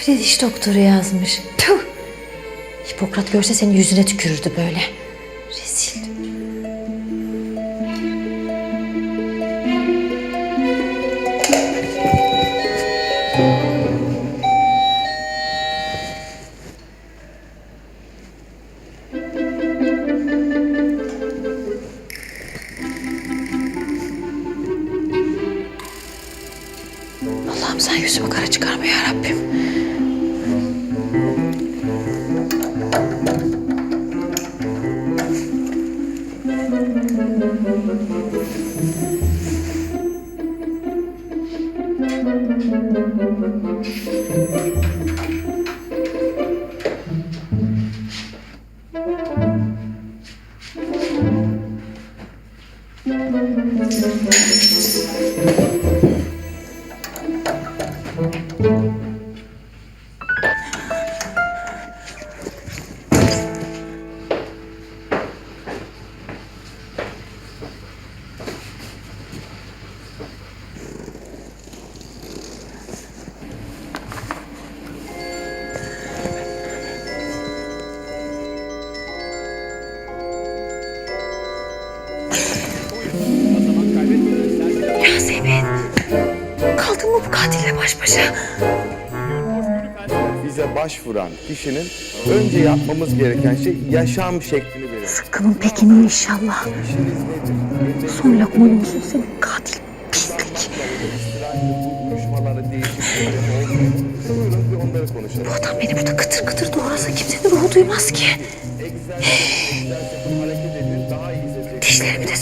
Bir de diş doktoru yazmış. Tüh! Hipokrat görse senin yüzüne tükürürdü böyle. Rezil. Allah'ım sen yüzümü kara çıkarma ya Rabbim. Yasemin. Kaldın mı bu katille baş başa? bize başvuran kişinin önce yapmamız gereken şey yaşam şeklini belirlemek. Sıkkının pekini inşallah. Son lokman olsun senin katil pislik. Bu adam beni burada kıtır kıtır doğrasa kimsenin ruhu duymaz ki.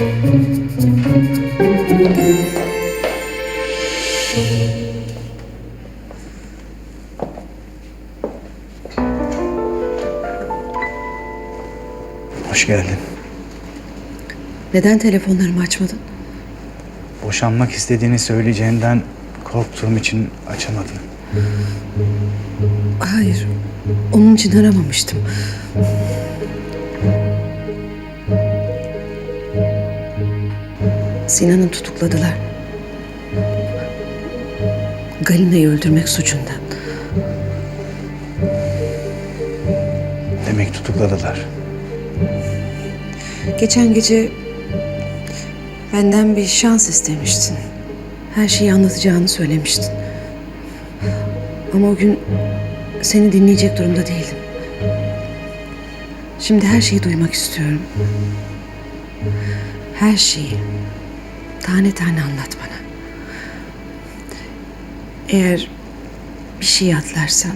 Hoş geldin. Neden telefonlarımı açmadın? Boşanmak istediğini söyleyeceğinden korktuğum için açamadım. Hayır. Onun için aramamıştım. Sinan'ı tutukladılar. Galina'yı öldürmek suçundan. Demek tutukladılar. Geçen gece benden bir şans istemiştin. Her şeyi anlatacağını söylemiştin. Ama o gün seni dinleyecek durumda değildim. Şimdi her şeyi duymak istiyorum. Her şeyi. Tane tane anlat bana. Eğer bir şey atlarsan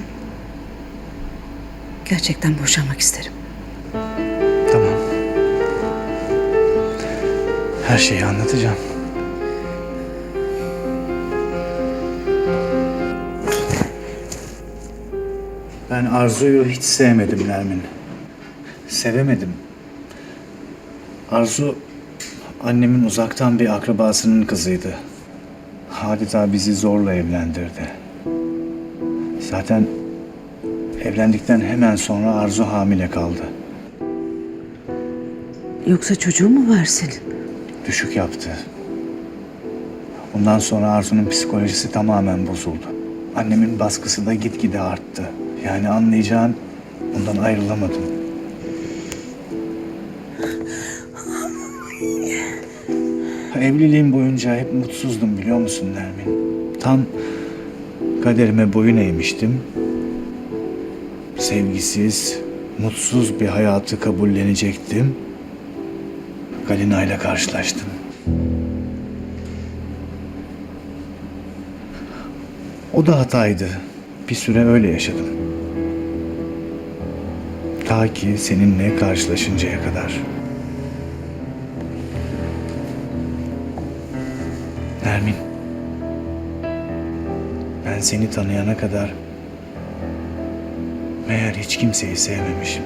gerçekten boşanmak isterim. Tamam. Her şeyi anlatacağım. Ben Arzu'yu hiç sevmedim Nermin. Sevemedim. Arzu annemin uzaktan bir akrabasının kızıydı. Adeta bizi zorla evlendirdi. Zaten evlendikten hemen sonra Arzu hamile kaldı. Yoksa çocuğun mu var senin? düşük yaptı. Bundan sonra Arzu'nun psikolojisi tamamen bozuldu. Annemin baskısı da gitgide arttı. Yani anlayacağın bundan ayrılamadım. Evliliğim boyunca hep mutsuzdum biliyor musun Nermin? Tam kaderime boyun eğmiştim. Sevgisiz, mutsuz bir hayatı kabullenecektim. Galina ile karşılaştım. O da hataydı. Bir süre öyle yaşadım. Ta ki seninle karşılaşıncaya kadar. Nermin. Ben seni tanıyana kadar meğer hiç kimseyi sevmemişim.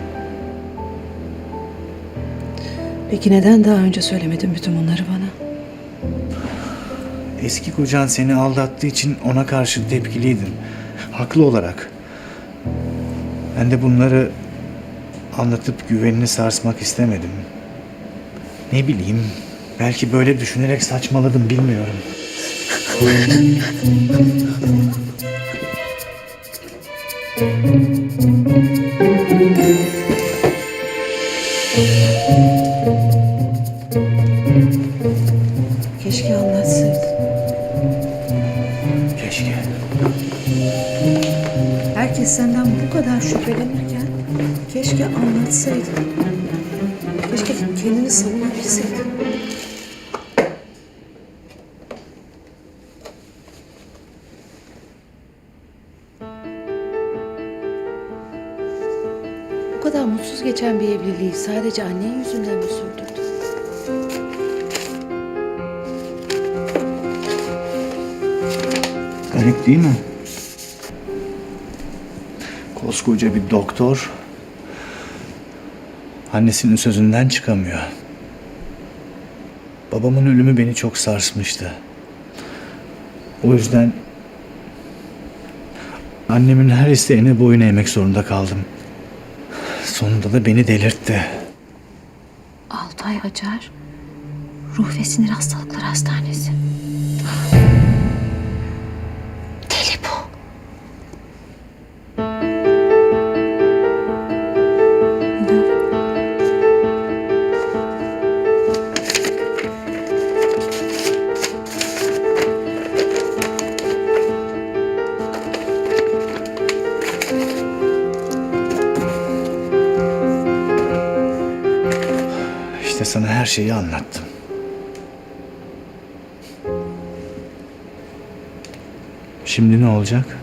Peki neden daha önce söylemedin bütün bunları bana? Eski kocan seni aldattığı için ona karşı tepkiliydin. Haklı olarak. Ben de bunları anlatıp güvenini sarsmak istemedim. Ne bileyim, belki böyle düşünerek saçmaladım bilmiyorum. Keşke anlatsaydın. Keşke. Herkes senden bu kadar şüphelenirken keşke anlatsaydın. Keşke kendini savunabilseydin. Kadar mutsuz geçen bir evliliği sadece annen yüzünden mi sürdürdün? Garip değil mi? Koskoca bir doktor annesinin sözünden çıkamıyor. Babamın ölümü beni çok sarsmıştı. O yüzden annemin her isteğine boyun eğmek zorunda kaldım. Sonunda da beni delirtti. Altay Acar, Ruh ve Sinir Hastalıkları Hastanesi. İşte sana her şeyi anlattım. Şimdi ne olacak?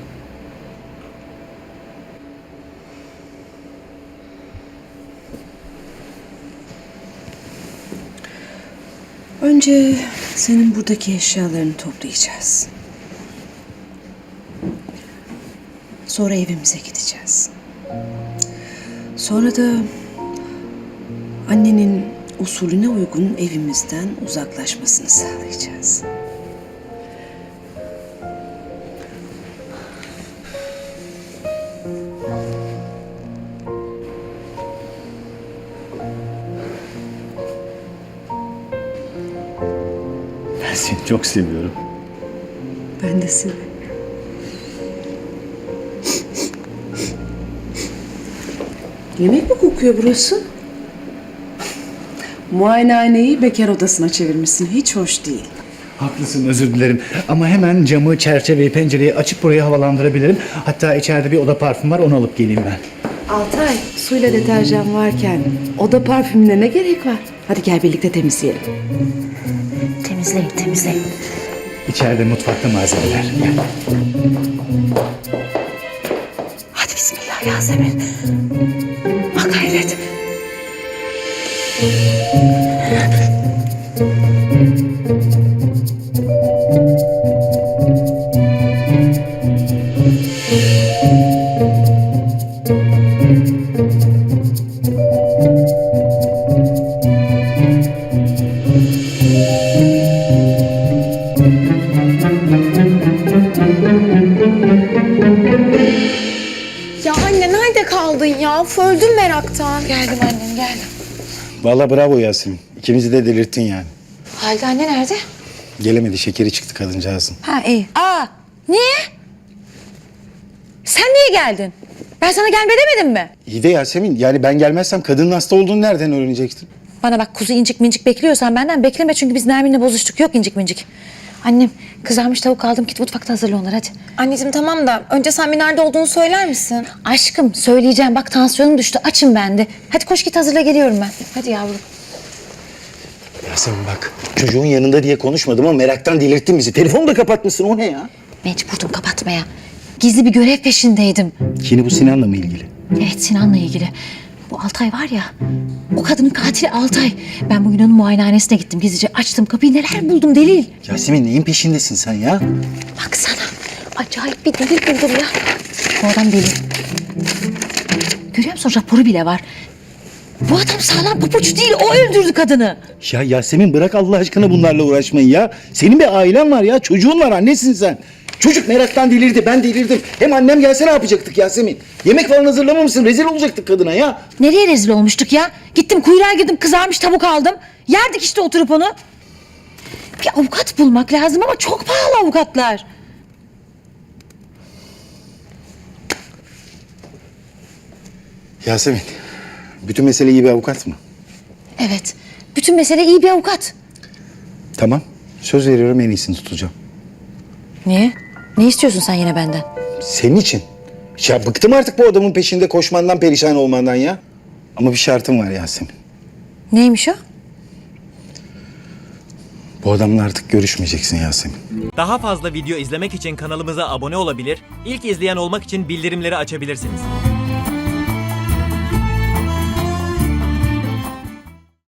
Önce senin buradaki eşyalarını toplayacağız. Sonra evimize gideceğiz. Sonra da annenin usulüne uygun evimizden uzaklaşmasını sağlayacağız. Ben seni çok seviyorum. Ben de seni. Yemek mi kokuyor burası? Muayenehaneyi bekar odasına çevirmişsin. Hiç hoş değil. Haklısın özür dilerim. Ama hemen camı, çerçeveyi, pencereyi açıp burayı havalandırabilirim. Hatta içeride bir oda parfüm var onu alıp geleyim ben. Altay, suyla deterjan varken oda parfümüne ne gerek var? Hadi gel birlikte temizleyelim. Temizleyin, temizleyin. İçeride mutfakta malzemeler. Gel. Hadi bismillah Yasemin. Ha gayret. Ya anne nerede kaldın ya? Öldüm meraktan. Geldim annem, geldim. Vallahi bravo Yasemin. İkimizi de delirttin yani. Halide anne nerede? Gelemedi, şekeri çıktı kadıncağızın. Ha iyi. Aa, niye? Sen niye geldin? Ben sana gelme demedim mi? İyi de Yasemin, yani ben gelmezsem kadının hasta olduğunu nereden öğrenecektin? Bana bak kuzu incik mincik bekliyorsan benden bekleme çünkü biz Nermin'le bozuştuk. Yok incik mincik. Annem kızarmış tavuk aldım git mutfakta hazırla onları hadi. Anneciğim tamam da önce sen bir nerede olduğunu söyler misin? Aşkım söyleyeceğim bak tansiyonum düştü açım ben de. Hadi koş git hazırla geliyorum ben. Hadi yavrum. Yasemin bak çocuğun yanında diye konuşmadım ama meraktan delirttin bizi. Telefonu da kapatmışsın o ne ya? Mecburdum kapatmaya. Gizli bir görev peşindeydim. Yine bu Sinan'la mı ilgili? Evet Sinan'la ilgili. Bu Altay var ya, o kadının katili Altay. Ben bugün onun muayenehanesine gittim gizlice. Açtım kapıyı neler buldum delil. Yasemin neyin peşindesin sen ya? Baksana, acayip bir delil buldum ya. Bu adam deli. Görüyor musun raporu bile var. Bu adam sağlam papuç değil, o öldürdü kadını. Ya Yasemin bırak Allah aşkına bunlarla uğraşmayı ya. Senin bir ailen var ya çocuğun var annesin sen. Çocuk meraktan delirdi ben delirdim. Hem annem gelse ne yapacaktık Yasemin? Yemek falan hazırlamamışsın rezil olacaktık kadına ya. Nereye rezil olmuştuk ya? Gittim kuyruğa girdim kızarmış tavuk aldım. Yerdik işte oturup onu. Bir avukat bulmak lazım ama çok pahalı avukatlar. Yasemin bütün mesele iyi bir avukat mı? Evet. Bütün mesele iyi bir avukat. Tamam söz veriyorum en iyisini tutacağım. Niye? Ne istiyorsun sen yine benden? Senin için. Ya bıktım artık bu adamın peşinde koşmandan perişan olmandan ya. Ama bir şartım var Yasemin. Neymiş o? Bu adamla artık görüşmeyeceksin Yasemin. Daha fazla video izlemek için kanalımıza abone olabilir, ilk izleyen olmak için bildirimleri açabilirsiniz.